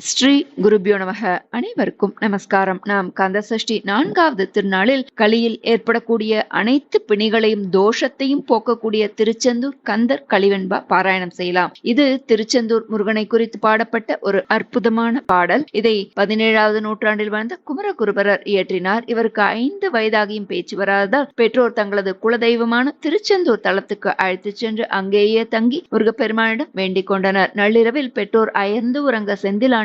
ஸ்ரீ குருபியோ நமக. அனைவருக்கும் நமஸ்காரம். நாம் கந்த சஷ்டி நான்காவது திருநாளில் கலியில் ஏற்படக்கூடிய அனைத்து பிணிகளையும் தோஷத்தையும் போக்கக்கூடிய திருச்செந்தூர் கந்தர் கலிவெண்பா பாராயணம் செய்யலாம். இது திருச்செந்தூர் முருகனை குறித்து பாடப்பட்ட ஒரு அற்புதமான பாடல். இதை பதினேழாவது நூற்றாண்டில் வாழ்ந்த குமரகுருபரர் இயற்றினார். இவருக்கு ஐந்து வயதாகியும் பேச்சு வராததால் பெற்றோர் தங்களது குலதெய்வமான திருச்செந்தூர் தளத்துக்கு அழைத்துச் சென்று அங்கேயே தங்கி முருகப்பெருமானிடம் வேண்டிக் கொண்டனர். நள்ளிரவில் பெற்றோர் அயர்ந்து உறங்க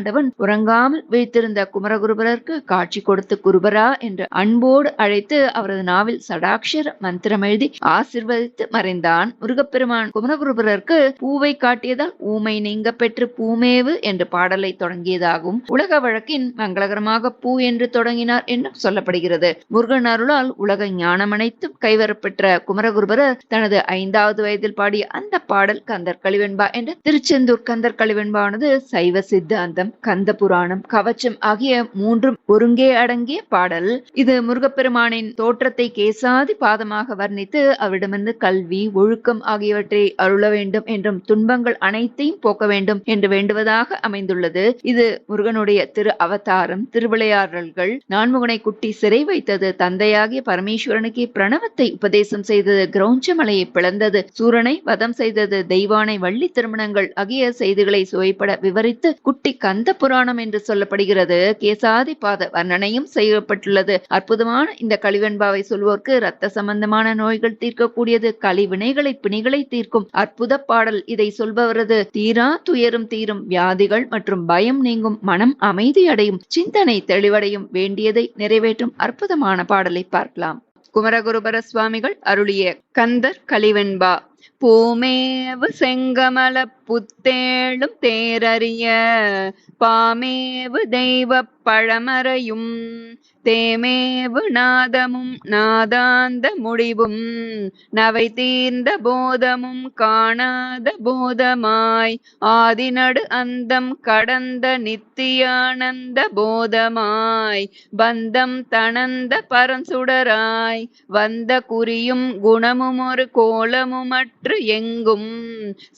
ஆண்டவன் உறங்காமல் வைத்திருந்த குமரகுருபரருக்கு காட்சி கொடுத்து குருபரா என்று அன்போடு அழைத்து அவரது நாவில் சடாட்சர மந்திரம் எழுதி ஆசிர்வதித்து மறைந்தான். முருகப்பெருமான் குமரகுருபரருக்கு பூவை காட்டியதால் ஊமை நீங்க பெற்று பூமேவு என்று பாடலை தொடங்கியதாகவும் உலக வழக்கின் மங்களகரமாக பூ என்று தொடங்கினார் என்றும் சொல்லப்படுகிறது. முருகன் அருளால் உலக ஞானமனைத்தும் கைவரப்பெற்ற குமரகுருபரர் தனது ஐந்தாவது வயதில் பாடிய அந்த பாடல் கந்தர் கழிவெண்பா என்ற திருச்செந்தூர் கந்தர் கழிவெண்பானது சைவ சித்தாந்தம். கந்த புராணம் கவச்சம் ஆகிய மூன்றும் ஒருங்கே அடங்கிய பாடல். இது முருகப்பெருமானின் தோற்றத்தை கேசாதி பாதமாக வர்ணித்து அவரிடமிருந்து கல்வி ஒழுக்கம் ஆகியவற்றை அருள வேண்டும் என்றும் துன்பங்கள் அனைத்தையும் போக்க வேண்டும் என்று வேண்டுவதாக அமைந்துள்ளது. இது முருகனுடைய திரு அவதாரம் திருவிளையாடல்கள். நான்முகனை குட்டி சிறை வைத்தது தந்தையாகிய பரமேஸ்வரனுக்கு பிரணவத்தை உபதேசம் செய்தது கிரௌஞ்சமலையை பிளந்தது சூரனை வதம் செய்தது தெய்வானை வள்ளி திருமணங்கள் ஆகிய செய்திகளை சுவைப்பட விவரித்து குட்டி கந்த புராணம் என்று சொல்லப்படுகிறது? கேசாதி பாத வர்ணனையும் செய்யப்பட்டுள்ளது. அற்புதமான இந்த கலிவெண்பாவை சொல்வோர்க்கு இரத்த சம்பந்தமான நோய்கள் தீர்க்கக்கூடியது. கழிவினைகளை பிணிகளை தீர்க்கும் அற்புத பாடல் இதை சொல்பவரது. தீரா துயரும் தீரும் வியாதிகள் மற்றும் பயம் நீங்கும் மனம் அமைதி அடையும் சிந்தனை தெளிவடையும் வேண்டியதை நிறைவேற்றும் அற்புதமான பாடலை பார்க்கலாம். குமரகுருபர சுவாமிகள் அருளிய கந்தர் கலிவெண்பா பூமேவு செங்கமல புத்தேளும் தேரறிய பாமேவு தெய்வ பழமறையும் தேமேவு நாதமும் நாதாந்த முடிவும் நவை தீர்ந்த போதமும் காணாத போதமாய் ஆதிநடு அந்தம் கடந்த நித்தியானந்த போதமாய் பந்தம் தனந்த பரசுடராய் வந்த குறியும் குணமும் ஒரு கோலமுமற்று எங்கும்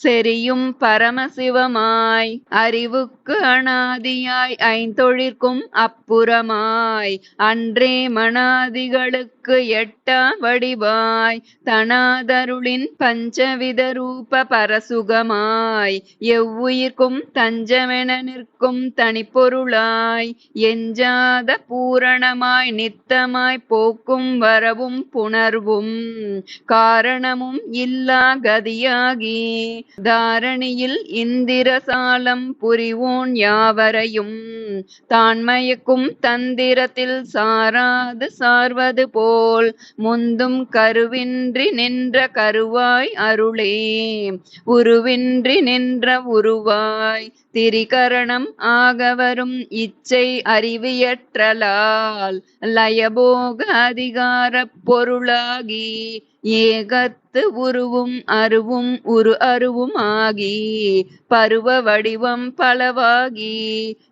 செரியும் பரமசிவமாய் அறிவுக்கு அனாதியாய் ஐந்தொழிற்கும் அப்புறமாய் அன்றே மணாதிகளுக்கு எட்டா வடிவாய் தனாதருளின் பஞ்சவித ரூப பரசுகமாய் எவ்வுயிர்க்கும் தஞ்சமென நிற்கும் தனிப்பொருளாய் எஞ்சாத பூரணமாய் நித்தமாய் போக்கும் வரவும் புணர்வும் காரணமும் இல்லா கதியாகி தாரணியில் இந்திரசாலம் புரிவோன் யாவரையும் தான்மயக்கும் தந்திரத்தில் சாராது சார்வது போல் முந்தும் கருவின்றி நின்ற கருவாய் அருளே. உருவின்றி நின்ற உருவாய் திரிகரணம் ஆகவரும் இச்சை அறிவியற்றலால். லயபோக அதிகார பொருளாகி ஏகத்து உருவும் அருவும் உரு அருவும் ஆகி பருவ வடிவம் பலவாகி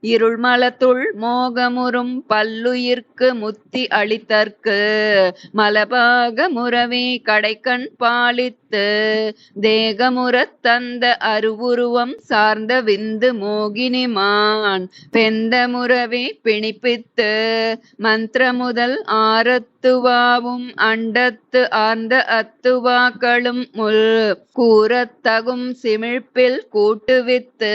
இருள் மலத்துள் மோகமுறும் பல்லுயிர்க்கு முத்தி அளித்தற்கு மலபாக முறவே கடைக்கண் பாலித்து தேகமுறத் தந்த அருவுருவம் சார்ந்த விந்து மோகினிமான். பெந்தமுறவே பிணிப்பித்து. மந்திர முதல் ஆரத்துவாவும் அண்டத்து ஆர்ந்த அத்துவாக்களும் முள். கூறத்தகும் சிமிழ்ப்பில் கூட்டுவித்து.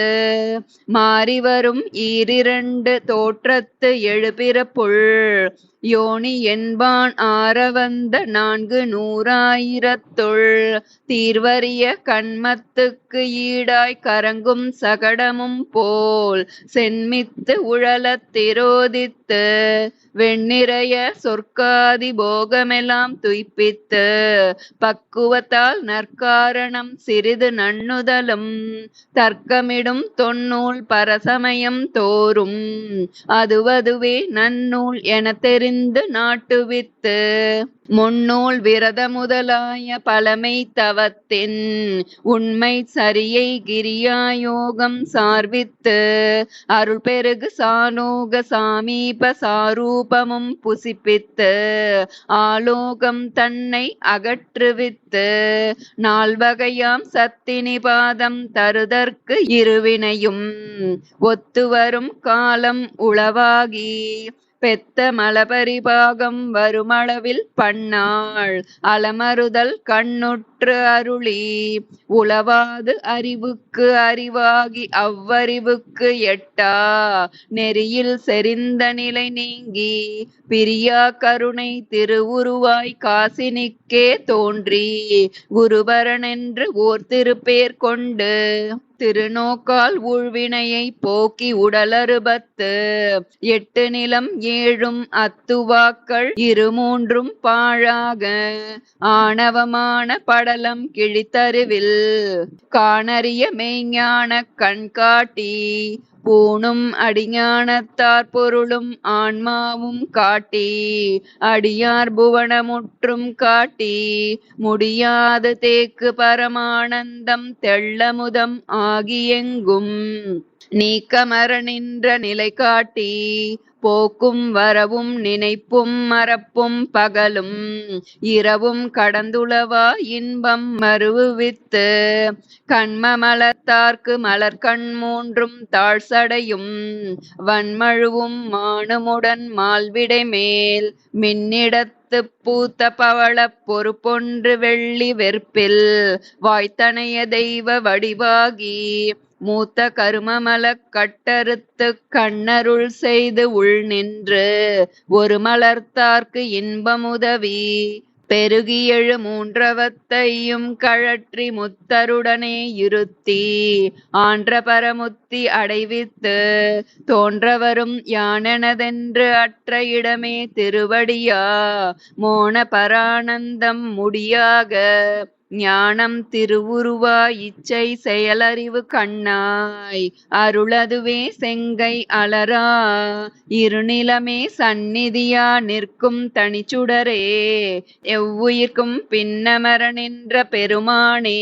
மாறிவரும் ஈரிரண்டு தோற்றத்து எழுபிற புல் யோனி என்பான் ஆரவந்த நான்கு நூறாயிரத்துள். தீர்வரிய கண்மத்துக்கு ஈடாய் கரங்கும் சகடமும் போல். சென்மித்து உழலத் திரோதித்து. வெண்ணிறைய சொற்காதி போகமெல்லாம் துய்ப்பித்து பக்குவத்தால் நற்காரணம் சிறிது நன்னுதலும் தர்க்கமிடும் தொன்னூல் பரசமயம் தோறும் அதுவதுவே நன்னூல் என தெரிந்து நாட்டுவித்து. முன்னூல் விரத முதலாய பழமை தவத்தின் உண்மை சரியை கிரியாயோகம் சார்வித்து அருள் பெருகு சாலோக சாமீப ரூபமும் புசிப்பித்து ஆலோகம் தன்னை அகற்றுவித்து நால்வகையாம் சத்தினி பாதம் தருதற்கு இருவினையும் ஒத்துவரும் காலம் உளவாகி பெத்த மலபரிபாகம் வருமளவில் பண்ணாள். அலமறுதல் கண்ணுற்று அருளி உளவாது அறிவுக்கு அறிவாகி அவ்வறிவுக்கு எட்டா. நெறியில் செறிந்த நிலை நீங்கி பிரியா கருணை திருவுருவாய் காசினிக்கே தோன்றி. குருபரனென்று ஓர் திருப்பேர் கொண்டு திருநோக்கால் உழ்வினையை போக்கி உடலறுபத்து. எட்டு நிலம் ஏழும் அத்துவாக்கள் இரு மூன்றும் பாழாக. ஆணவமான படலம் கிழித்தருவில். காணறிய மெய்ஞான கண்காட்டி. பூணும் அடிஞானத்தார் பொருளும் ஆன்மாவும் காட்டி அடியார் புவனமுற்றும் காட்டி முடியாது தேக்கு பரமானந்தம் தெள்ளமுதம் ஆகியெங்கும். நீக்கமர நின்ற நிலை காட்டி போக்கும் வரவும் நினைப்பும் மறப்பும் பகலும். இரவும் கடந்துளவா இன்பம் மறுவித்து கண்மமலத்தார்க்கு மலர்கண் மூன்றும் தாழ்சடையும். வன்மழுவும் மானுமுடன் மால்விடை மேல். மின்னிடத்து பூத்த பவளப் பொறுப்பொன்று வெள்ளி வெற்பில். வாய்த்தனைய தெய்வ வடிவாகி. மூத்த கருமமலக் கட்டறுத்து கண்ணருள் செய்து உள் நின்று ஒரு மலர்த்தார்க்கு இன்பமுதவி பெருகியெழு மூன்றவத்தையும் கழற்றி முத்தருடனே இருத்தி ஆன்ற பரமுத்தி அடைவித்து தோன்றவரும் யானெனதென்று அற்ற இடமே திருவடியா மோன பரானந்தம் முடியாக ஞானம் திருவுருவா இச்சை செயலறிவு கண்ணாய். அருளதுவே செங்கை அலரா இருநிலமே சந்நிதியா நிற்கும் தனிச்சுடரே. எவ்வுயிர்க்கும் பின்னமர நின்ற பெருமானே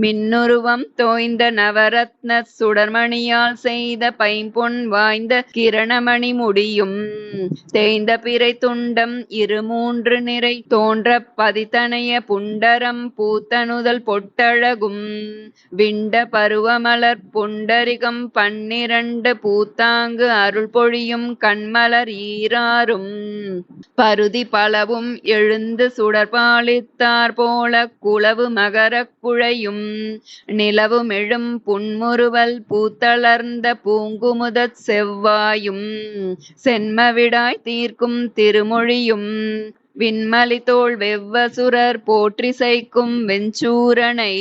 மின்னுருவம் தோய்ந்த நவரத்ன சுடர்மணியால் செய்த பைம்பொன் வாய்ந்த கிரணமணி முடியும். தேய்ந்த பிறை துண்டம் இரு மூன்று நிறை தோன்ற பதித்தனைய புண்டரம் பூ பூத்தனுதல் பொட்டழகும் விண்ட பருவமலர் புண்டரிகம் பன்னிரண்டு பூத்தாங்கு அருள் பொழியும் கண்மலர் ஈராறும் பருதி பலவும் எழுந்து சுடர்பாலித்தார் போல குளவு மகரக் குழையும். நிலவுமெழும் புன்முறுவல் பூத்தளர்ந்த பூங்குமுதச் செவ்வாயும். சென்மவிடாய் தீர்க்கும் திருமொழியும். விண்மலி வெவ்வசுரர் வெவ்வசுரர் போற்றிசைக்கும் வெஞ்சூரனை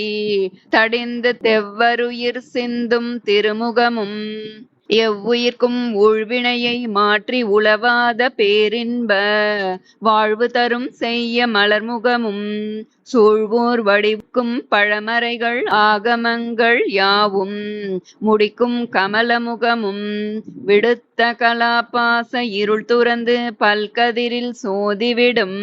தடிந்து தெவ்வருயிர் சிந்தும் திருமுகமும் எவ்வுயிர்க்கும் உள்வினையை மாற்றி உளவாத பேரின்ப வாழ்வு தரும் செய்ய மலர்முகமும் சூழ்வோர் வடிக்கும் பழமறைகள் ஆகமங்கள் யாவும். முடிக்கும் கமலமுகமும் விடுத்த கலாபாச இருள் துறந்து பல்கதிரில் சோதிவிடும்.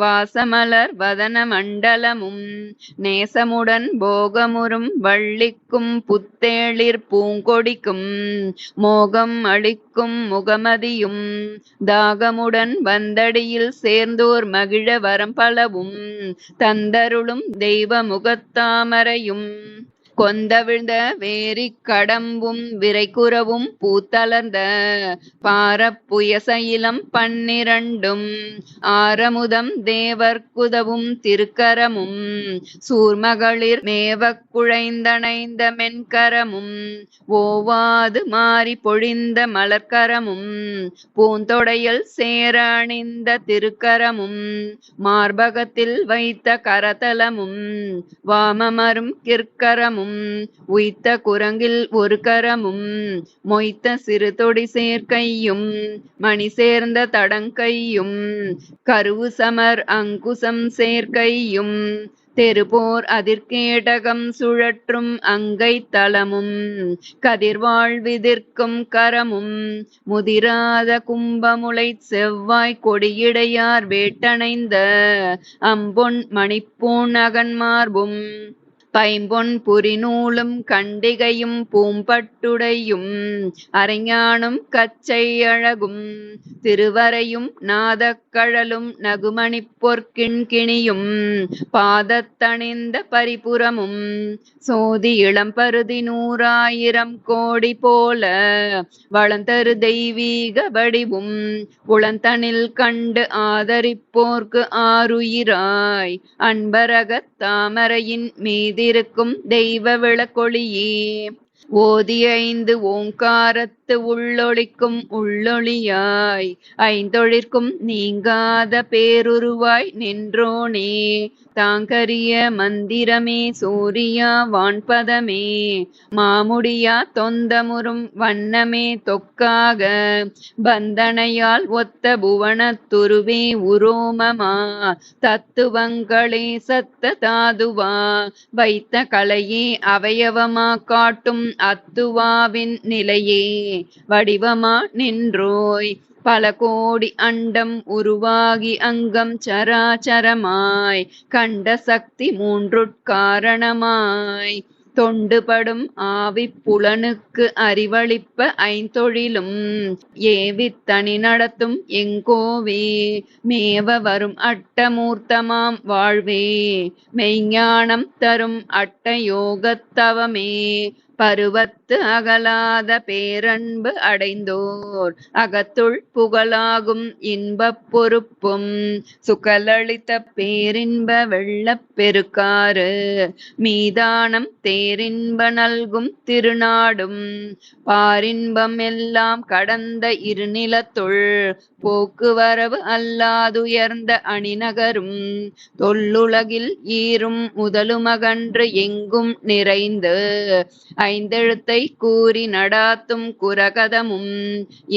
வாசமலர் வதன மண்டலமும் நேசமுடன் போகமுறும் வள்ளிக்கும் புத்தேளிர் பூங்கொடிக்கும். மோகம் அளிக்கும் நிற்கும் முகமதியும் தாகமுடன் வந்தடியில் சேர்ந்தோர் மகிழ வரம் பலவும் தந்தருளும் தெய்வ முகத்தாமரையும். கொந்தவிழ்ந்த வேரிக் கடம்பும் விரைக்குறவும் பூத்தளர்ந்த பாரப்புயசையிலம் பன்னிரண்டும். ஆரமுதம் தேவர்க்குதவும் திருக்கரமும். சூர்மகளிர் மேவக் குழைந்தணைந்த மென்கரமும். ஓவாது மாறி பொழிந்த மலர்க்கரமும். பூந்தொடையில் சேர அணிந்த திருக்கரமும். மார்பகத்தில் வைத்த கரதலமும் வாமமரும் கிற்கரமும். கரமும் உய்த்த குரங்கில் ஒரு கரமும் மொய்த்த சிறு தொடி சேர்க்கையும் மணி சேர்ந்த தடங்கையும் கருவு சமர் அங்குசம் சேர்க்கையும் தெருபோர் அதிர்கேடகம் சுழற்றும் அங்கை தளமும் கதிர்வாழ்விதிர்க்கும் கரமும் முதிராத கும்பமுளை செவ்வாய் கொடியிடையார் வேட்டணைந்த அம்பொன் மணிப்பூன் அகன்மார்பும். பைம்பொன் புரிநூலும் கண்டிகையும் பூம்பட்டுடையும் அரைஞானும் கச்சை அழகும் திருவரையும் நாதக்கழலும் நகுமணிப் பொற்கிண்கிணியும் பாதத்தணிந்த பரிபுறமும் சோதி இளம்பருதி நூறாயிரம் கோடி போல வளந்தரு தெய்வீக வடிவும் உளந்தனில் கண்டு ஆதரிப்போர்க்கு ஆறுயிராய் அன்பரகத் தாமரையின் மீதி இருக்கும் தெய்வ விளக்கொளியே. ஓதி ஐந்து ஓங்காரத்து உள்ளொளிக்கும் உள்ளொளியாய். ஐந்தொழிற்கும் நீங்காத பேருருவாய் நின்றோனே. தாங்கரிய மந்திரமே சூரியா வான்பதமே. மாமுடியா தொந்தமுறும் வண்ணமே தொக்காக. பந்தனையால் ஒத்த புவனத்துருவே உரோமமா. தத்துவங்களே சத்த தாதுவா. வைத்த கலையே அவயவமா காட்டும் அத்துவாவின் நிலையே. வடிவமா நின்றோய். பல கோடி அண்டம் உருவாகி அங்கம் சராச்சரமாய் கண்ட சக்தி மூன்றுட்காரணமாய். தொண்டுபடும் ஆவிப் புலனுக்கு அறிவளிப்ப ஐந்தொழிலும். ஏவித் தனி நடத்தும் எங்கோவே மேவ வரும் அட்டமூர்த்தமாம் வாழ்வே. மெய்ஞானம் தரும் அட்ட யோகத்தவமே பருவத்து அகலாத பேரன்பு அடைந்தோர். அகத்துள் புகழாகும் இன்பப் பொறுப்பும் சுகலளித்த பேரின்ப வெள்ளப் பெருக்காறு. மீதானம் தேரின்ப நல்கும் திருநாடும். பாரின்பம் எல்லாம் கடந்த இருநிலத்துள். போக்குவரவு அல்லாதுயர்ந்த அணிநகரும். தொல்லுலகில் ஈரும் முதலுமகன்று எங்கும் நிறைந்து. ஐந்தெழுத்தை கூறி நடாத்தும் குரகதமும்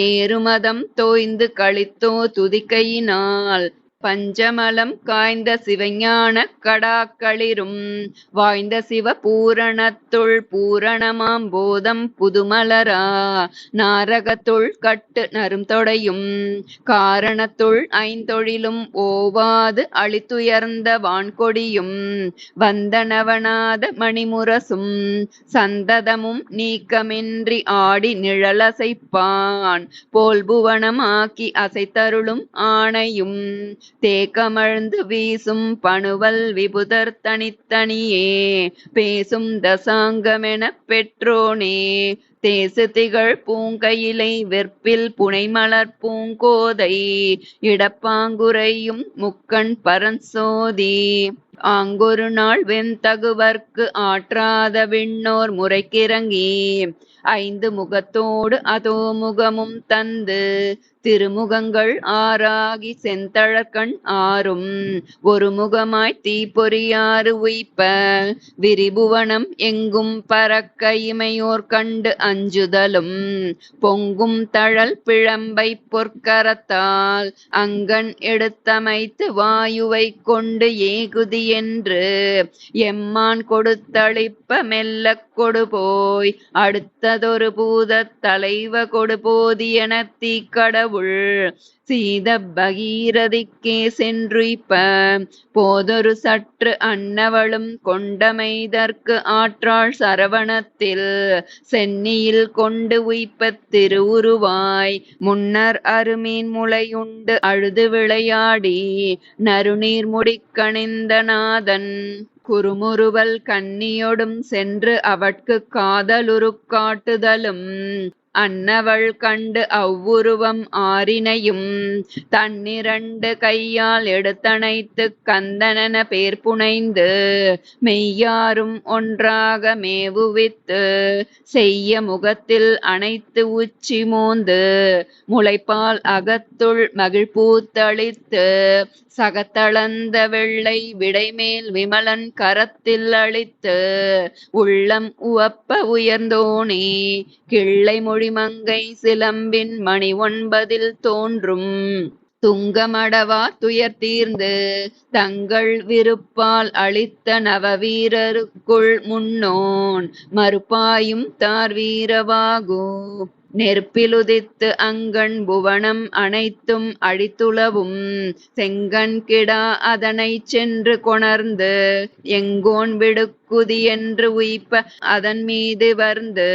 ஏறுமதம் தோய்ந்து களித்தோ துதிக்கையினால். பஞ்சமலம் காய்ந்த சிவஞான கடாக்களிரும். வாய்ந்த சிவ பூரணத்துள் பூரணமாம் போதம் புதுமலரா. நாரகத்துள் கட்டு நரும் தொடையும் காரணத்துள் ஐந்தொழிலும் ஓவாது அழித்துயர்ந்த வான்கொடியும். வந்தனவனாத மணிமுரசும் சந்ததமும் நீக்கமின்றி ஆடி நிழலசைப்பான். போல் புவனமாக்கி அசைத்தருளும் ஆணையும். தேக்கமழ்ந்து வீசும் பணுவல் விபுதர் தனித்தனியே பேசும் தசாங்கமெனப் பெற்றோனே. தேசு திகழ் பூங்கையிலை வெற்பில் புனைமலர் பூங்கோதை இடப்பாங்குறையும் முக்கண் பரன்சோதி. ஆங்கொரு நாள் வெண்தகுவர்க்கு ஆற்றாத விண்ணோர் முறைக்கிறங்கி ஐந்து முகத்தோடு அதோ முகமும் தந்து திருமுகங்கள் ஆறாகி செந்தழற்கண் ஆறும். ஒரு முகமாய் தீப்பொறியாறு உய்ப்ப விரிபுவனம் எங்கும் பறக்க இமையோர் கண்டு அஞ்சுதலும். பொங்கும் தழல் பிழம்பை பொற்கரத்தால் அங்கன் எடுத்தமைத்து வாயுவை கொண்டு ஏகுதி என்று. எம்மான் கொடுத்தளிப்ப மெல்லக் கொடுபோய் அடுத்ததொரு பூதத் தலைவ கொடுபோதியன தீக்கடவுள். சீத பகீரதிக்கே சென்று இப்ப போதொரு சற்று அன்னவளும் கொண்டமைதற்கு ஆற்றாள் சரவணத்தில். சென்னியில் கொண்டு உய்ப்பத் திருவுருவாய். முன்னர் அருமீன் முளையுண்டு அழுது விளையாடி. நறுநீர் முடிக்கணிந்த நாதன் குறுமுறுவல் கண்ணியொடும் சென்று அவட்குக் காதலுருக் காட்டுதலும். அன்னவள் கண்டு அவ்வுருவம் ஆறினையும் தன்னிரண்டு கையால் எடுத்தணைத்துக் கந்தனன பேர் புனைந்து மெய்யாரும் ஒன்றாக மேவுவித்து செய்ய முகத்தில் அனைத்து உச்சி மூந்து முளைப்பால் அகத்துள் மகிழ்பூத்தளித்து சகத்தளந்த வெள்ளை விடைமேல் விமலன் கரத்தில் அளித்து உள்ளம் உவப்ப உயர்ந்தோனே கிள்ளை மொழிமங்கை சிலம்பின் மணி ஒன்பதில் தோன்றும். துங்கமடவா துயர் தீர்ந்து தங்கள் விருப்பால் அளித்த நவவீரருக்குள் முன்னோன் மறுப்பாயும் தார் வீரவாகோ. நெருப்பிலுதித்து அங்கண் புவனம் அனைத்தும் அழித்துளவும். செங்கண் கிடா அதனை சென்று கொணர்ந்து எங்கோன் விடு என்று உயிப்ப அதன் மீது வர்ந்து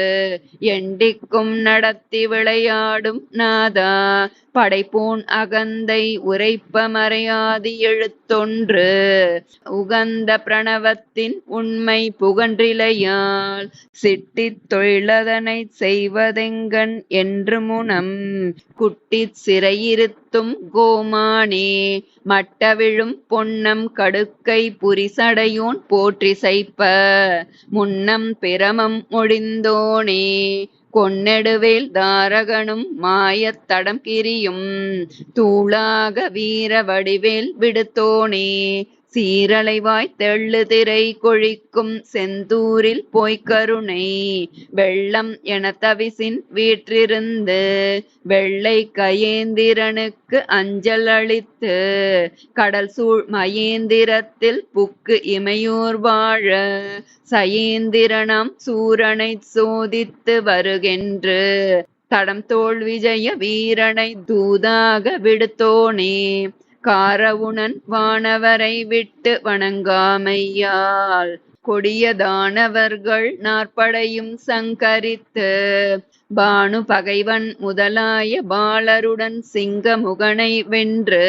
எண்டிக்கும் நடத்தி விளையாடும் நாதா. படைப்போன் அகந்தை உரைப்ப மறையாதி எழுத்தொன்று. உகந்த பிரணவத்தின் உண்மை புகன்றிலையால் சிட்டித் தொழிலதனை செய்வதெங்கன் என்று முனம். குட்டிச் சிறையிருத்தும் கோமானே மட்டவிழும் பொன்னம் கடுக்கை புரிசடையோன் போற்றி சைப்ப முன்னம் பிரமம் மொழிந்தோனே கொன்னெடுவேல் தாரகனும் மாயத்தடம் கிரியும் தூளாக வீர வடிவேல் விடுத்தோனே சீரலைவாய் தெள்ளு திரை கொழிக்கும் செந்தூரில் போய்க் கருணை. வெள்ளம் என தவிசின் வீற்றிருந்து வெள்ளை கயேந்திரனுக்கு அஞ்சல் அளித்து கடல் சூழ் மயேந்திரத்தில் புக்கு இமையூர் வாழ சயேந்திரனாம் சூரனைச் சோதித்து வருகென்று தடம் தோல் விஜய வீரனை தூதாக விடுத்தோனே. காரவுணன் வானவரை விட்டு வணங்காமையால் கொடிய தானவர்கள் நாற்படையும் சங்கரித்து பானு பகைவன் முதலாய பாலருடன் சிங்கமுகனை வென்று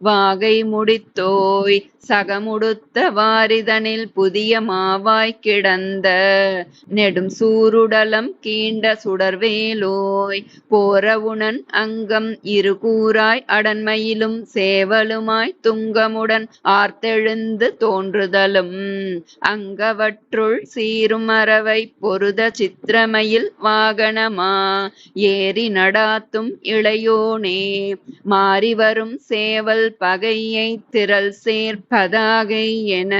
வாகை முடித்தோய் சகமுடுத்த வாரிதனில் புதிய மாவாய் கிடந்த நெடும் சூருடலம் கீண்ட சுடர்வேலோய் போரவுணன் அங்கம் இரு கூறாய் அடன்மையிலும் சேவலுமாய் துங்கமுடன் ஆர்த்தெழுந்து தோன்றுதலும். அங்கவற்றுள் சீரும் அறவை பொருத வாகன மனமா ஏறி நடாத்தும் இளையோனே. மாறிவரும் சேவல் பகையை திரள் சேர்ப்பதாகை என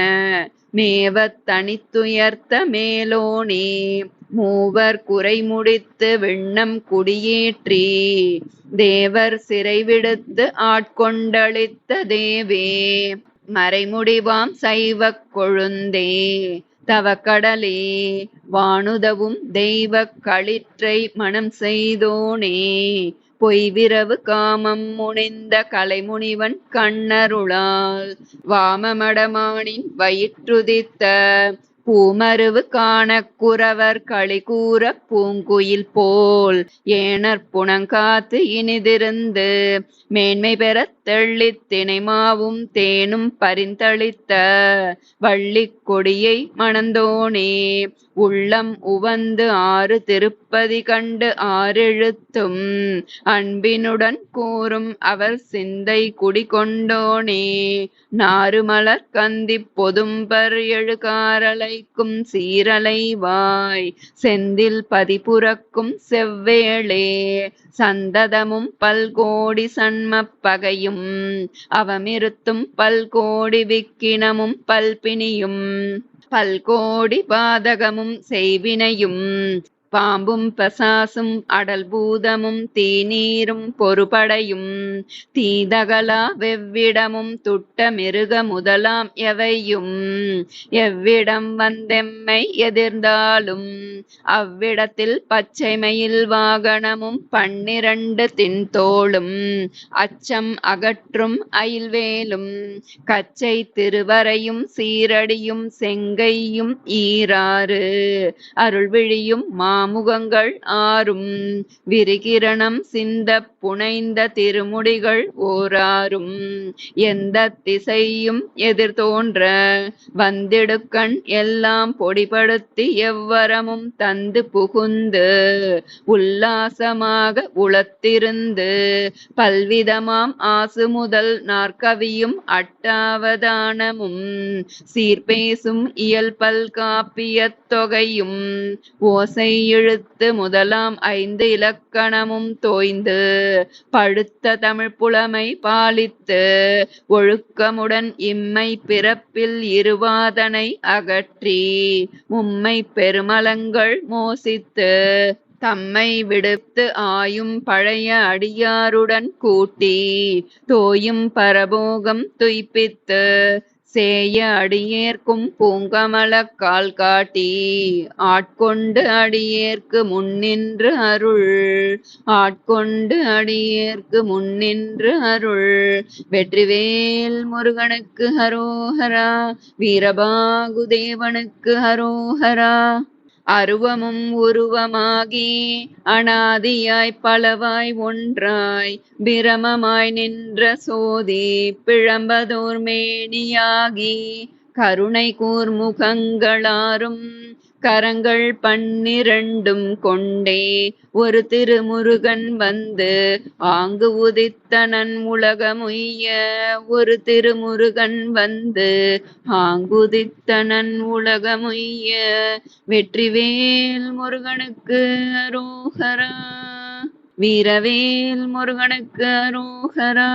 மேவத் தனித்துயர்த்த மேலோனே. மூவர் குறை முடித்து விண்ணம் குடியேற்றி தேவர் சிறை விடுத்து ஆட்கொண்டளித்த தேவே. மறைமுடிவாம் சைவக் கொழுந்தே. தவக்கடலே வானுதவும் தெய்வ களிற்றை மணம் செய்தோனே. பொய்விரவு காமம் முனிந்த கலைமுனிவன் கண்ணருளால் வாமமடமானின் வயிற்றுதித்த பூமருவு காணக் குறவர் களி கூறப் பூங்குயில் போல். ஏனர் புனங்காத்து இனிதிருந்து மேன்மை பெறத் தெள்ளித் தினைமாவும் தேனும் பரிந்தளித்த வள்ளிக் கொடியை மணந்தோனே. உள்ளம் உவந்து ஆறு திருப்பதி கண்டு ஆறெழுத்தும் அன்பினுடன் கூறும் அவர் சிந்தை குடிகொண்டோனே நாறுமலர் கந்திப் பொதும்பர் வைக்கும் சீரலைவாய் செந்தில் பதிபுறக்கும் செவ்வேளே. சந்ததமும் பல்கோடி சன்மப் பகையும் அவமிருத்தும் பல்கோடி விக்கினமும் பல்பிணியும் பல்கோடி பாதகமும் செய்வினையும். பாம்பும் பசாசும் அடல் பூதமும் தீநீரும் பொறுபடையும். தீதகலா வெவ்விடமும் துட்ட மிருக முதலாம் எவையும். எவ்விடம் வந்தெம்மை எதிர்ந்தாலும் அவ்விடத்தில் பச்சைமையில் வாகனமும் பன்னிரண்டு தின்தோளும். அச்சம் அகற்றும் அயில்வேலும் கச்சை திருவரையும் சீரடியும் செங்கையும் ஈராறு. அருள்விழியும் மா மாமுகங்கள் ஆறும். விரிகிரணம் சிந்த புனைந்த திருமுடிகள் ஓராறும். எந்த திசையும் எதிர்தோன்ற வந்திடுக்கண் எல்லாம் பொடிபடுத்தி எவ்வரமும் தந்து புகுந்து உல்லாசமாக உளத்திருந்து பல்விதமாம் ஆசு முதல் நாற்கவியும் அட்டாவதானமும். சீர்பேசும் இயல்பல் காப்பியத் தொகையும் ஓசை இழுத்து முதலாம் ஐந்து இலக்கணமும் தோய்ந்து பழுத்த தமிழ்ப் புலமை பாலித்து ஒழுக்கமுடன் இம்மை பிறப்பில் இருவாதனை அகற்றி உம்மை பெருமலங்கள் மோசித்து தம்மை விடுத்து ஆயும் பழைய அடியாருடன் கூட்டி தோயும் பரபோகம் துய்ப்பித்து சேய அடியேற்கும் பூங்கமலக் கால் காட்டி ஆட்கொண்டு அடியேற்கு முன்னின்று அருள். ஆட்கொண்டு அடியேற்கு முன்னின்று அருள். வெற்றிவேல் முருகனுக்கு ஹரோஹரா வீரபாகுதேவனுக்கு ஹரோஹரா அருவமும் உருவமாகி அனாதியாய் பலவாய் ஒன்றாய் பிரமமாய் நின்ற சோதி பிழம்பதோர் மேனியாகி கருணை கூர்முகங்களாரும் கரங்கள் பன்னிரண்டும் கொண்டே ஒரு திருமுருகன் வந்து ஆங்கு உதித்தனன் உலகமுய்ய ஒரு திருமுருகன் வந்து ஆங்குதித்தனன் உலகமுய்ய வெற்றிவேல் முருகனுக்கு அரோகரா வீரவேல் முருகனுக்கு அரோகரா.